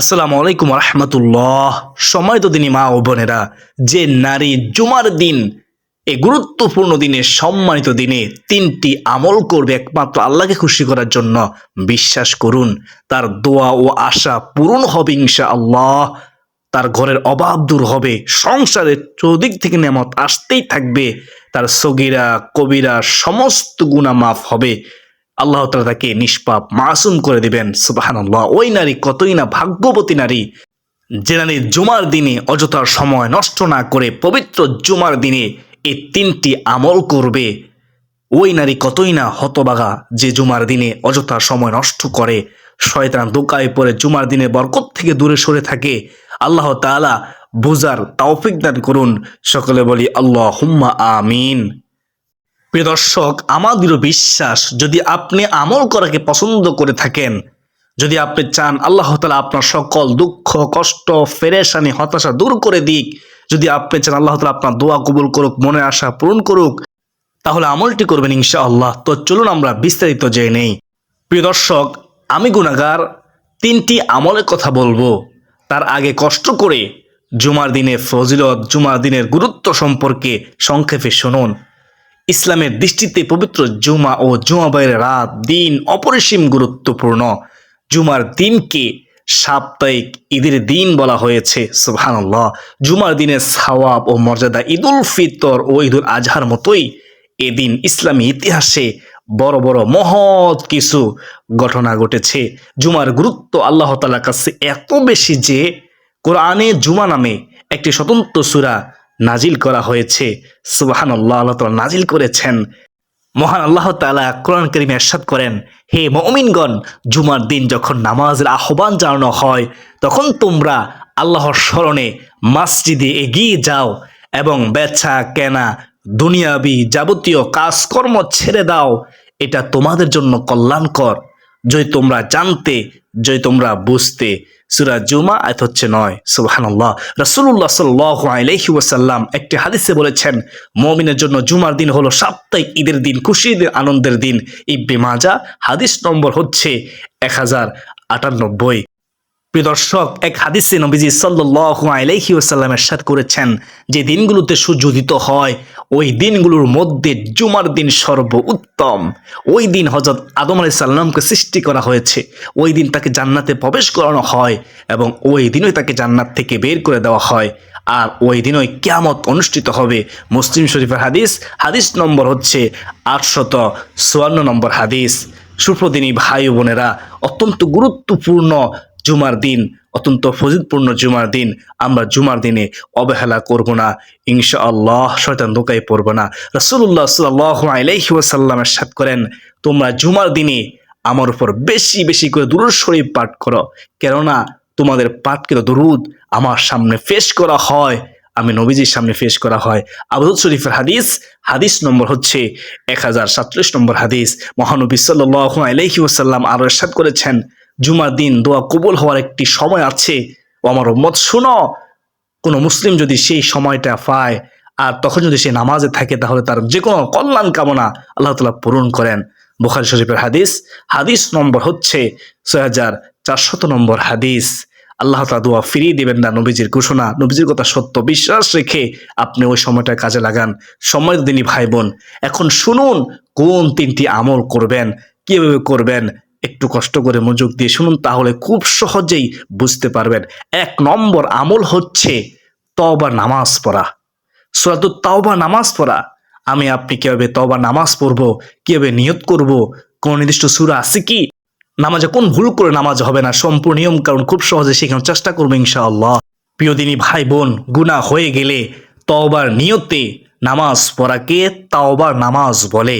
আসসালামু আলাইকুম রহমতুল্লাহ। সময় তো দিনী মা ও বোনেরা, যে নারী জুমার দিন এই গুরুত্বপূর্ণ দিনে, সম্মানিত দিনে তিনটি আমল করবে একমাত্র আল্লাহকে খুশি করার জন্য, বিশ্বাস করুন, তার দোয়া ও আশা পূরণ হবে ইনশা আল্লাহ তার ঘরের অভাব দূর হবে, সংসারের চৌদিক থেকে নেমত আসতেই থাকবে, তার সগিরা, কবিরা, সমস্ত গুণা মাফ হবে। আল্লাহ তালা তাকে নিষ্পাপ, মাসুম করে দিবেন সুবাহান ওই নারী কতই না ভাগ্যবতী নারী, যে নারী জুমার দিনে অযথার সময় নষ্ট না করে পবিত্র জুমার দিনে এই তিনটি আমল করবে, ওই নারী কতই না হতবাগা যে জুমার দিনে অযথা সময় নষ্ট করে। শয়তান দোকায় পরে জুমার দিনে বরকত থেকে দূরে সরে থাকে। আল্লাহ তাআলা বুজার তাওফিক দান করুন। সকলে বলি আল্লাহ হুম্মা আমিন। প্রিয় দর্শক আমাদেরও বিশ্বাস, যদি আপনি আমল করাকে পছন্দ করে থাকেন, যদি আপনি চান আল্লাহ তালা আপনার সকল দুঃখ, কষ্ট, ফেরেশানি, হতাশা দূর করে দিক, যদি আপনি চান আল্লাহ তালা আপনার দোয়া কবুল করুক, মনের আশা পূরণ করুক, তাহলে আমলটি করবেন ইনশা আল্লাহ তো চলুন আমরা বিস্তারিত জেনে নেই। প্রিয় দর্শক, আমি গুণাগার তিনটি আমলের কথা বলব। তার আগে কষ্ট করে জুমার দিনে ফজিলত, জুমার দিনের গুরুত্ব সম্পর্কে সংক্ষেপে শুনুন। ইসলামের দৃষ্টিতে পবিত্র জুমা ও জুমাবাইয়ের রাত, দিন অপরিসীম গুরুত্বপূর্ণ। জুমার দিনকে সাপ্তাহিক ঈদের দিন বলা হয়েছে, সুবহানাল্লাহ। জুমার দিনের সওয়াব ও মর্যাদা ঈদুল ফিতর ও ঈদুল আজহার মতোই এদিন ইসলামী ইতিহাসে বড় বড় মহৎ কিছু ঘটনা ঘটেছে। জুমার গুরুত্ব আল্লাহ তালার কাছে এত বেশি যে, কোরআনে জুমা নামে একটি স্বতন্ত্র সূরা নাজিল করা হয়েছে। সুবাহান আল্লাহ আল্লাহ তাআলা নাজিল করেছেন। মহান আল্লাহ তাআলা কোরআন করিমে এরশাদ করেন, হে মমিনগণ, জুমার দিন যখন নামাজের আহ্বান জানানো হয়, তখন তোমরা আল্লাহর স্মরণে মাসজিদে এগিয়ে যাও এবং বেচা, কেনা, দুনিয়াবি যাবতীয় কাজকর্ম ছেড়ে দাও। এটা তোমাদের জন্য কল্যাণকর। যদি তোমরা জানতে, যদি তোমরা বুঝতে সুরা জুমা আয়াত হচ্ছে নয়। সুবাহ রসুল্লাহ সাল্লাহ সাল্লাম একটি হাদিসে বলেছেন, মমিনের জন্য জুমার দিন হলো সাপ্তাহিক ঈদের দিন খুশি আনন্দের দিন। ইব্বে মাজা হাদিস নম্বর হচ্ছে এক হাজার আটানব্বই। প্রিয় দর্শক, এক হাদিসে নবীজি সাল্লাল্লাহু আলাইহি ওয়াসাল্লাম এরশাদ করেছেন যে দিনগুলোতে সূর্য হয়, ওই দিনগুলোর মধ্যে জুমার দিন সর্ব উত্তম ওই দিন হজরত আদম আলাইহিস সাল্লামকে সৃষ্টি করা হয়েছে। ওই দিন তাকে জান্নাতে প্রবেশ করানো হয় এবং ওই দিনই তাকে জান্নাত থেকে বের করে দেওয়া হয়। আর ওই দিনই কিয়ামত অনুষ্ঠিত হবে। মুসলিম শরীফের হাদিস হাদিস নম্বর হচ্ছে আটশত চুয়ান্ন নম্বর হাদিস। সুপ্রদিনী ভাই বোনেরা, অত্যন্ত গুরুত্বপূর্ণ জুমার দিন, অত্যন্ত ফজিদপূর্ণ জুমার দিন। আমরা জুমার দিনে অবহেলা করব না ইনশা আল্লাহ শয়তান দোকায় পড়ব না। রসুল্লাহ সাল্লাহ আলাইহি ওয়াসাল্লামের সাথ করেন, তোমরা জুমার দিনে আমার উপর বেশি বেশি করে দুরুদ শরীফ পাঠ করো। কেননা তোমাদের পাঠকৃত দুরুদ আমার সামনে পেশ করা হয়, আমি নবীজির সামনে পেশ করা হয়। আবুদ শরীফের হাদিস হাদিস নম্বর হচ্ছে এক হাজার সাতচল্লিশ নম্বর হাদিস। মহানবী সাল্লাহ আলাইহি ওসাল্লাম আরও এরশাদ করেছেন জুমার দিন দোয়া কবুল হওয়ার একটি সময় আছে। ও আমার মত শুনো, কোনো মুসলিম যদি সেই সময়টা পায় আর তখন যদি সে নামাজে থাকে তাহলে তার যে কোনো কল্যাণ কামনা আল্লাহ তালা পূরণ করেন। বুখারি শরীফের হাদিস হাদিস নম্বর হচ্ছে ছয় হাজার চারশত নম্বর হাদিস। আল্লাহ তালা দোয়া ফিরিয়ে দেবেন না নবীজির ঘোষণা, নবীজির কথা সত্য বিশ্বাস রেখে আপনি ওই সময়টা কাজে লাগান। সময় দিনই ভাই বোন, এখন শুনুন কোন তিনটি আমল করবেন, কীভাবে করবেন একটু কষ্ট করে মনোযোগ দিয়ে শুনুন, তাহলে খুব সহজেই বুঝতে পারবেন। এক নম্বর আমল হচ্ছে তবা নামাজ পড়া। সুরাত তাওবা নামাজ পড়া। আমি, আপনি কীভাবে তবা নামাজ পড়ব, কীভাবে নিয়ত করব, কোন নির্দিষ্ট সুরা আছে কি? নামাজে কোন ভুল করে নামাজ হবে না, সম্পূর্ণ নিয়ম কারণ খুব সহজে শেখানোর চেষ্টা করব ইনশাআল্লাহ। প্রিয় দিনী ভাই, বোন গুণা হয়ে গেলে তওবার নিয়তে নামাজ পড়াকে তাওবার নামাজ বলে।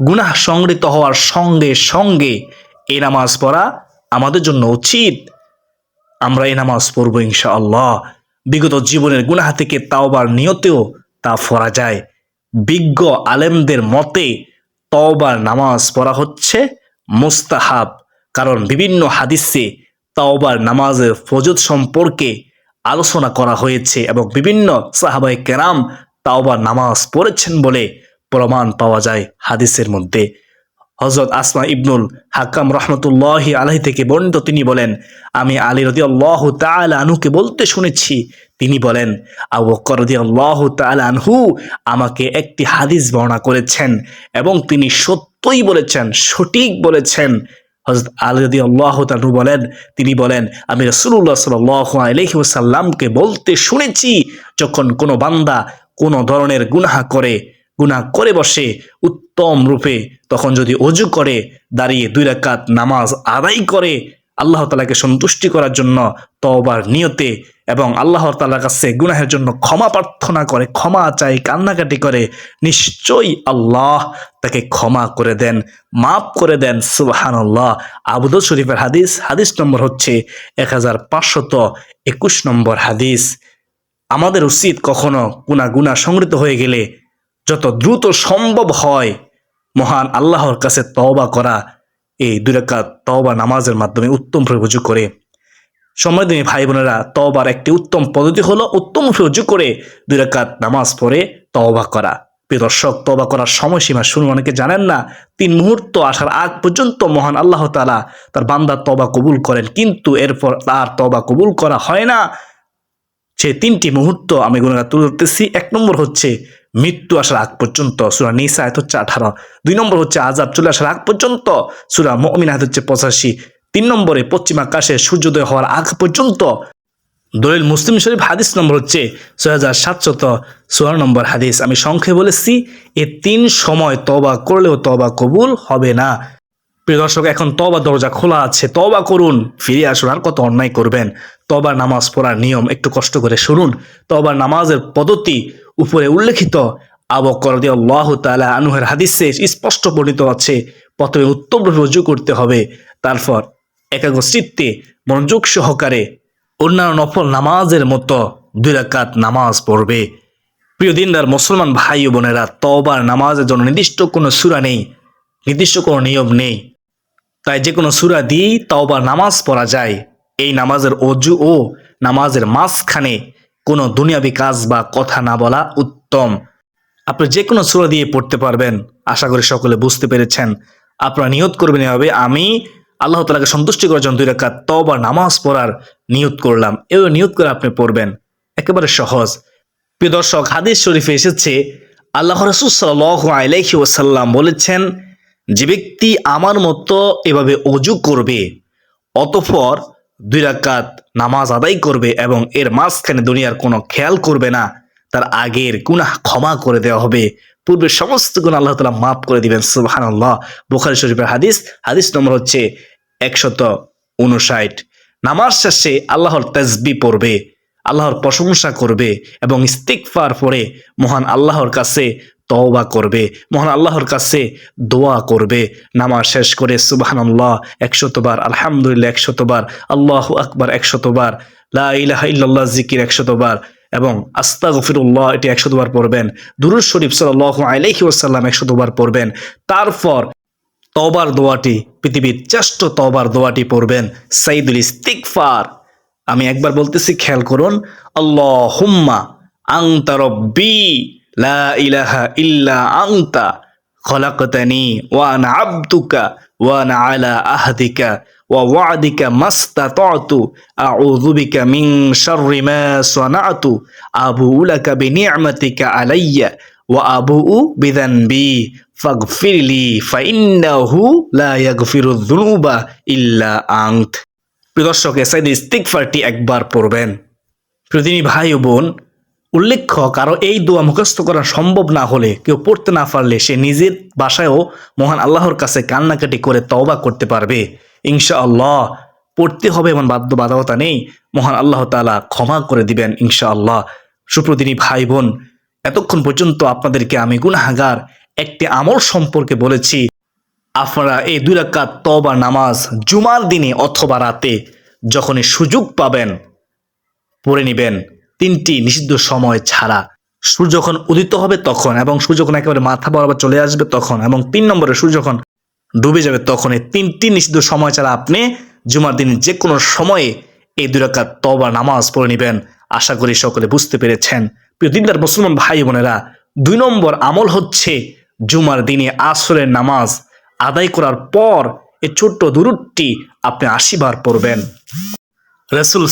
গুনাহ সংগৃহীত হওয়ার সঙ্গে সঙ্গে এই নামাজ পড়া আমাদের জন্য উচিত। আমরা এই নামাজ পড়ব ইনশাআল্লাহ। বিগত জীবনের গুনাহ থেকে তাওবার নিয়তেও তা পড়া যায়। বিজ্ঞ আলেমদের মতে তওবার নামাজ পড়া হচ্ছে মুস্তাহাব, কারণ বিভিন্ন হাদিসে তাওবার নামাজের ফজত সম্পর্কে আলোচনা করা হয়েছে এবং বিভিন্ন সাহাবাই কেরাম তাওবার নামাজ পড়েছেন বলে প্রমাণ পাওয়া যায় হাদিসের মধ্যে। হজরত আসমা ইবনুল হাকাম রহমতুল্লাহ আলহি থেকে বর্ণিত তিনি বলেন, আমি আলী রদি আল্লাহ তালা আনহুকে বলতে শুনেছি। তিনি বলেন, আবু বকর রদি আল্লাহ তালা আনহু আমাকে একটি হাদিস বর্ণনা করেছেন এবং তিনি সত্যই বলেছেন, সঠিক বলেছেন। হজরত আলী রদি আল্লাহ তালু বলেন, তিনি বলেন, আমি রসুল্লাহ সাল আলহি ওসাল্লামকে বলতে শুনেছি যখন কোনো বান্দা কোনো ধরনের গুনাহা করে গুনাহ করে বসে উত্তম রূপে। তখন যদি অজু করে, দাঁড়িয়ে দুই রাকাত নামাজ আদায় করে, আল্লাহ তালাকে সন্তুষ্টি করার জন্য তওবার নিয়তে এবং আল্লাহ তালার কাছে গুনাহের জন্য ক্ষমা প্রার্থনা করে, ক্ষমা চাই কান্নাকাটি করে, নিশ্চয়ই আল্লাহ তাকে ক্ষমা করে দেন, মাফ করে দেন। সুবাহান আল্লাহ আবুদ শরীফের হাদিস হাদিস নম্বর হচ্ছে এক হাজার পাঁচশত একুশ নম্বর হাদিস। আমাদের উচিত কখনো গুণা গুণা সংগৃহীত হয়ে গেলে যত দ্রুত সম্ভব হয় মহান আল্লাহর কাছে তওবা করা, এই দুরাকাত তওবা নামাজের মাধ্যমে উত্তম প্রয়োগ করে। সময় দিনী ভাই বোনেরা, তওবার একটি উত্তম পদ্ধতি হলো উত্তম প্রয়োগ করে দুরাকাত নামাজ পড়ে তওবা করা। দর্শক, তওবা করার সময়সীমা শুনুন, অনেকে জানেন না, তিন মুহূর্ত আসার আগ পর্যন্ত মহান আল্লাহ তালা তার বান্দার তবা কবুল করেন, কিন্তু এরপর তার তবা কবুল করা হয় না। সে তিনটি মুহূর্ত আমি গুণগা তুলে ধরতেছি। এক নম্বর হচ্ছে মৃত্যু আসার আগ পর্যন্ত সুরা নিসা আয়ত হচ্ছে আঠারো। দুই নম্বর হচ্ছে আজাব চলে আসার আগ পর্যন্ত সুরা মমিন আয়ত হচ্ছে পঁচাশি। তিন নম্বরে পশ্চিম আকাশে সূর্যোদয় হওয়ার আগ পর্যন্ত দলিল মুসলিম শরীফ হাদিস নম্বর হচ্ছে ছয় হাজার সাতশত ষোলো নম্বর হাদিস। আমি সংখ্যায় বলেছি, এ তিন সময় তবা করলেও তবা কবুল হবে না। প্রিয় দর্শক, এখন তবা দরজা খোলা আছে তবা করুন ফিরে আসুন, আর কত অন্যায় করবেন? তবা নামাজ পড়ার নিয়ম, একটু কষ্ট করে শুনুন। তবা নামাজের পদ্ধতি উপরে উল্লেখিত আবকর আল্লাহ তালা আনুহের হাদিসে স্পষ্ট বর্ণিত আছে, প্রথমে উত্তম রূপে রুজু করতে হবে, তারপর একাগ্র চিত্তে মনোযোগ সহকারে অন্যান্য নফল নামাজের মতো দুই রাকাত নামাজ পড়বে। প্রিয় দিনদার মুসলমান ভাই ও বোনেরা তবার নামাজের জন্য নির্দিষ্ট কোনো সুরা নেই, নির্দিষ্ট কোনো নিয়ম নেই। তাই যে কোনো সুরা দিয়েই তওবা নামাজ পড়া যায়। এই নামাজের অজু ও নামাজের মাঝখানে কোনো দুনিয়াবি কাজ বা কথা না বলা উত্তম। আপনি যে কোনো সুরা দিয়ে পড়তে পারবেন। আশা করি সকলে বুঝতে পেরেছেন। আপনারা নিয়ত করবেন এভাবে, আমি আল্লাহ তালাকে সন্তুষ্টি করার জন্য দুই রাকাত বা নামাজ পড়ার নিয়ত করলাম। এও নিয়ত করে আপনি পড়বেন। একেবারে সহজ। প্রিয় দর্শক, হাদিস শরীফে এসেছে, আল্লাহ রসুল সাল্লাহ আলাইহি ওসাল্লাম বলেছেন, যে ব্যক্তি আমার মতো এভাবে অজু করবে, অতঃপর দুই রাকাত নামাজ আদায় করবে এবং এর মাঝখানে দুনিয়ার কোনো খেয়াল করবে না, তার আগের গুনাহ ক্ষমা করে দেওয়া হবে। পূর্বের সমস্ত গুণ আল্লাহ তালা মাফ করে দিবেন সুবাহান আল্লাহ বুখারি শরীফের হাদিস হাদিস নম্বর হচ্ছে একশত উনষাট। নামাজ শেষে আল্লাহর তেজবি পড়বে, আল্লাহর প্রশংসা করবে এবং ইস্তিকফার পরে মহান আল্লাহর কাছে তওবা করবে, মহান আল্লাহর কাছে দোয়া করবে, নামাজ শেষ করে সুবাহানাল্লাহ একশতবার আলহামদুলিল্লাহ একশতবার আল্লাহ আকবার একশতবার লা ইলাহা ইল্লাল্লাহ জিকির একশতবার এবং আস্তা গফিরুল্লাহ এটি একশতবার পড়বেন দুরুজ শরীফ সাল্লাহ আলাইহি ওসাল্লাম একশতবার পড়বেন, তারপর তবার দোয়াটি, পৃথিবীর শ্রেষ্ঠ তবার দোয়াটি পড়বেন, সাইদুল ইস্তিকফার আমি একবার বলতেছি, খেয়াল করুন আল্লাহ হুম্মা আংতা রব্বি লা ইলাহা ইল্লা আংতা খলাকতানি ওয়ানা আব্দুকা ওয়ানা আলা আহদিকা ووعدك ما استطعت أعوذ بك من شر ما صنعت أبوء لك بنعمتك علي وأبوء بذنبي فاغفر لي فإنه لا يغفر الذنوب إلا أنت প্রিয় দর্শক এসাইদ ইস্তিকফারটি একবার পড়বেন প্রতিনি ভাই ও বোন উল্লেখ্য, কারও এই দোয়া মুখস্থ করা সম্ভব না হলে, কেউ পড়তে না পারলে সে নিজের বাসায়ও মহান আল্লাহর কাছে কান্নাকাটি করে তওবা করতে পারবে। ইনশা আল্লাহ পড়তে হবে এমন বাধ্যবাধকতা নেই। মহান আল্লাহ তালা ক্ষমা করে দিবেন ইনশা আল্লাহ সুপ্রতিনি ভাই বোন এতক্ষণ পর্যন্ত আপনাদেরকে আমি গুনাহাগার একটি আমল সম্পর্কে বলেছি। আপনারা এই দুই রাকাত তবা নামাজ জুমার দিনে অথবা রাতে যখনই সুযোগ পাবেন, পড়ে নেবেন। তিনটি নিষিদ্ধ সময় ছাড়া সূর্য যখন উদিত হবে তখন এবং সূর্য যখন একেবারে মাথা বরাবর চলে আসবে তখন এবং তিন নম্বরে সূর্য যখন ডুবে যাবে তখন এই তিনটি নিষিদ্ধ সময় ছাড়া আপনি জুমার দিন যে কোনো সময়ে এই দুই রাকাত তবা নামাজ পড়ে নেবেন। আশা করি সকলে বুঝতে পেরেছেন। প্রিয় দিনদার মুসলমান ভাই বোনেরা, দুই নম্বর আমল হচ্ছে জুমার দিনে আসরের নামাজ আদায় করার পর এই ছোট্ট দুরুদটি আপনি আশিবার পড়বেন। রসুল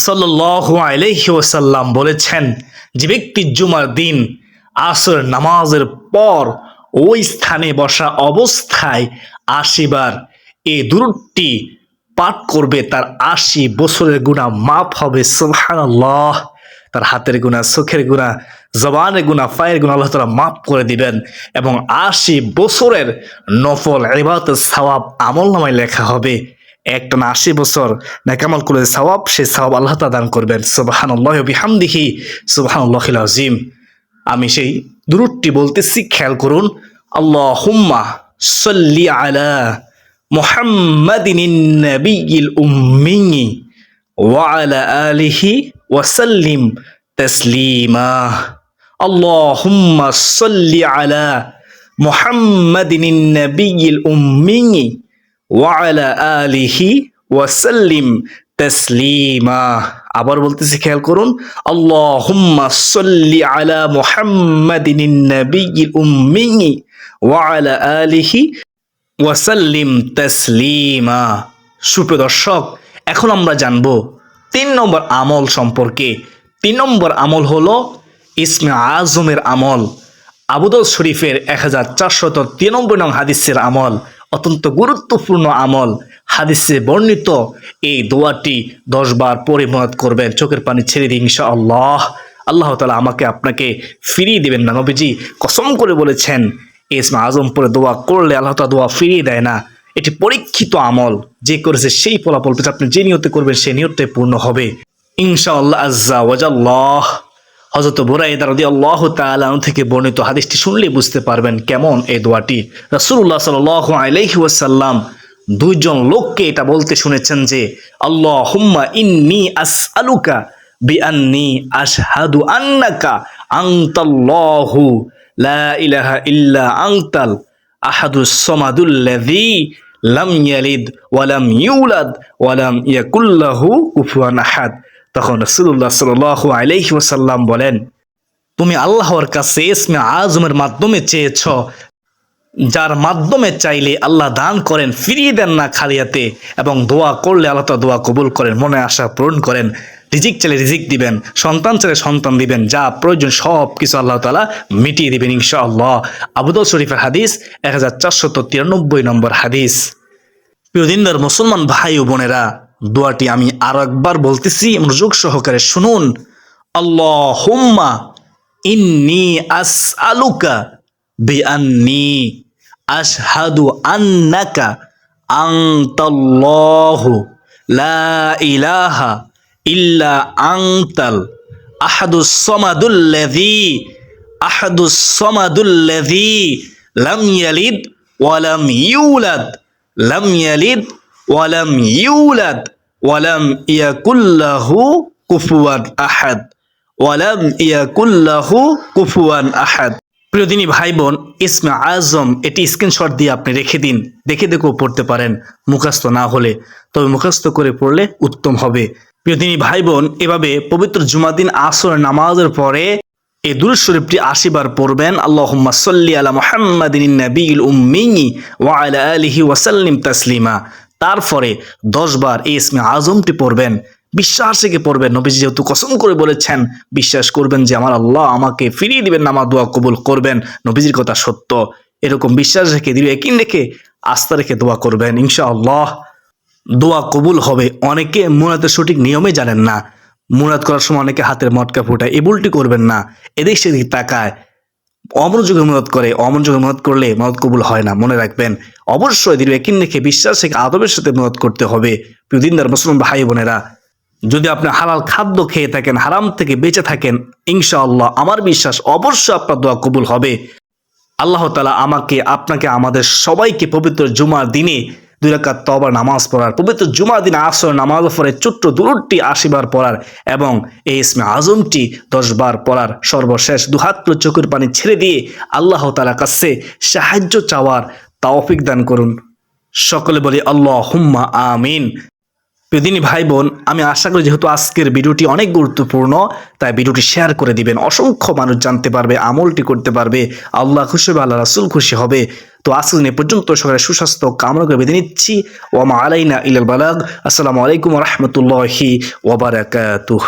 ওয়াসাল্লাম বলেছেন, যে ব্যক্তি জুমার দিন আসর নামাজের পর ওই স্থানে বসা অবস্থায় আশিবার এই দূরটি পাঠ করবে, তার আশি বছরের গুণা মাপ হবে, সুবহানাল্লাহ। তার হাতের গুণা চোখের গুণা জবানের গুণা ফায়ের গুণা আল্লাহ তালা মাফ করে দিবেন এবং আশি বছরের নফল এবাদত সওয়াব আমল নামায় লেখা হবে। একটা না আশি বছর নেকামাল করে সওয়াব, সেই সওয়াব আল্লাহ তা দান করবেন। সুবাহান আল্লাহ বিহামদিহি সুবাহান আল্লাহ আজিম আমি সেই দূরটি বলতেছি, খেয়াল করুন। আল্লাহ হুম্মা সল্লি আলা মোহাম্মদিনিল উম্মিঙি ওয়ালা আলিহি ওয়াসাল্লিম তসলিমা। আল্লাহ হুম্মা সল্লি আলা মোহাম্মদিনিল উম্মিঙি ওয়ালা আলিহি ওয়াসাল্লিম তসলিমা। আবার বলতেছি, খেয়াল করুন, আল্লাহুম্মা সাল্লি আলা মুহাম্মাদিন নবিয়্যিল উম্মি ওয়া আলা আলিহি ওয়াসাল্লিম তসলিমা। সুপ্রদর্শক এখন আমরা জানব তিন নম্বর আমল সম্পর্কে। তিন নম্বর আমল হলো ইসমে আজমের আমল। আবুদল শরীফের এক হাজার চারশত নম্বর নং হাদিসের আমল। অত্যন্ত গুরুত্বপূর্ণ আমল। হাদিসে বর্ণিত এই দোয়াটি দশ বার পরিমত করবেন। চোখের পানি ছেড়ে দিন ইনশা আল্লাহ আল্লাহ তালা আমাকে আপনাকে ফিরিয়ে দেবেন না। নবীজি কসম করে বলেছেন ইসমা আজম পরে দোয়া করলে আল্লাহ তালা দোয়া ফিরিয়ে দেয় না। এটি পরীক্ষিত আমল। যে করেছে সেই ফলাফল আপনি যে নিয়তে করবেন সেই নিয়তে পূর্ণ হবে। ইনশাআল্লাহ আজ্জা ওয়াজাল্লাহ। হজরত বুরাইদা রদি আল্লাহ তালু থেকে বর্ণিত হাদিসটি শুনলে বুঝতে পারবেন কেমন এই দোয়াটি। রাসূলুল্লাহ সাল্লাহ আলাইহি ওয়াসাল্লাম দুইজন লোককে এটা বলতে শুনেছেন যে আল্লাহ হুম্মা ইন্নি আস আলুকা বিআন্নি আশহাদু আন্নাকা আনতাল্লাহু লা ইলাহা ইল্লা আনতাল আহাদুস সমাদুল্লাযী লাম ইয়ালিদ ওয়ালাম ইউলাদ ওয়ালাম ইয়াকুল্লাহু কুফুয়ান আহাদ। তখন রাসূলুল্লাহ সাল্লাল্লাহু আলাইহি ওসাল্লাম বলেন, তুমি আল্লাহর কাছে ইসমে আজমের মাধ্যমে চেয়েছ, যার মাধ্যমে চাইলে আল্লাহ দান করেন, ফিরিয়ে দেন না খালিয়াতে এবং দোয়া করলে আল্লাহ দোয়া কবুল করেন, মনে আশা পূরণ করেন, রিজিক চাইলে রিজিক দিবেন, সন্তান চাইলে সন্তান দিবেন, যা প্রয়োজন সব কিছু আল্লাহ তালা মিটিয়ে দিবেন ইনশা আল্লাহ আবুদল শরীফের হাদিস এক হাজার চারশত তিরানব্বই নম্বর হাদিস। প্রিয়দিনদার মুসলমান ভাই ও বোনেরা দোয়াটি আমি আর একবার বলতেছি, মনোযোগ সহকারে শুনুন। আল্লাহ ইন্নি আস আলুকা বিআন্নি আশহাদু আন্নাকা আনতাল্লাহু লা ইলাহা ইল্লা আনতাল আহাদুস সামাদুল্লাযী আহাদুস সামাদুল্লাযী লাম ইয়ালিদ ওয়া লাম ইউলাদ লাম ইয়ালিদ ওয়া লাম ইউলাদ ওয়া লাম ইয়াকুল লাহু কুফুয়ান আহাদ ওয়া লাম ইয়াকুল লাহু কুফুয়ান আহাদ। প্রিয় দিনী ভাই বোন ইসমে আজম এটি স্ক্রিনশট দিয়ে আপনি রেখে দিন, দেখে দেখেও পড়তে পারেন, মুখস্থ না হলে, তবে মুখস্থ করে পড়লে উত্তম হবে। প্রিয় দিনী ভাই বোন এভাবে পবিত্র জুমাদিন আসর নামাজের পরে এই দুরুদ শরীফটি আশিবার পড়বেন। আল্লাহুম্মা সাল্লি আলা মুহাম্মাদিন নাবিয়িল উম্মি ওয়া আলা আলিহি ওয়া সাল্লিম তাসলিমা। তারপরে দশবার এই ইসমে আজমটি পড়বেন, বিশ্বাস থেকে পড়বেন। নবীজি যেহেতু কসম করে বলেছেন, বিশ্বাস করবেন যে আমার আল্লাহ আমাকে ফিরিয়ে দিবেন, আমার দোয়া কবুল করবেন। নবীজির কথা সত্য। এরকম বিশ্বাস রেখে দিবে একিন রেখে আস্থা রেখে দোয়া করবেন, ইনশাআল্লাহ। দোয়া কবুল হবে। অনেকে মুরাদের সঠিক নিয়মে জানেন না। মুরাদ করার সময় অনেকে হাতের মটকা ফুটায়, এই ভুলটি করবেন না। এদিক সেদিক তাকায়। অমনোযোগে মদত করে অমনোযোগে মদত করলে মদত কবুল হয় না, মনে রাখবেন। অবশ্যই দৃঢ় একিন রেখে বিশ্বাস রেখে আদবের সাথে মদত করতে হবে। দিনদার মুসলিম ভাই বোনেরা, যদি আপনি হালাল খাদ্য খেয়ে থাকেন, হারাম থেকে বেঁচে থাকেন, ইনশাআল্লাহ আমার বিশ্বাস অবশ্যই আপনার দোয়া কবুল হবে। আল্লাহ তালা আমাকে, আপনাকে, আমাদের সবাইকে পবিত্র জুমার দিনে দুই রাকাত তবা নামাজ পড়ার, পবিত্র জুমার দিনে আসর নামাজ পড়ে ছোট্ট দুরুটটি আশিবার পড়ার এবং এই ইসমে আজমটি দশবার পড়ার সর্বশেষ দুহাত তুলে চোখের পানি ছেড়ে দিয়ে আল্লাহ তালা কাছে সাহায্য চাওয়ার তাওফিক দান করুন। সকলে বলি আল্লাহ হুম্মা আমিন। প্রিয়দিনী ভাই বোন আমি আশা করি যেহেতু আজকের ভিডিওটি অনেক গুরুত্বপূর্ণ, তাই ভিডিওটি শেয়ার করে দিবেন। অসংখ্য মানুষ জানতে পারবে, আমলটি করতে পারবে। আল্লাহ খুশি হবে, আল্লাহ রাসুল খুশি হবে। তো আজকে দিন পর্যন্ত সকালে সুস্বাস্থ্য কামনা করে বেঁধে নিচ্ছি। ওমা আলাইনা ইলাল বালাগ। আসসালামু আলাইকুম রহমতুল্লাহি ওবারাকাতুহ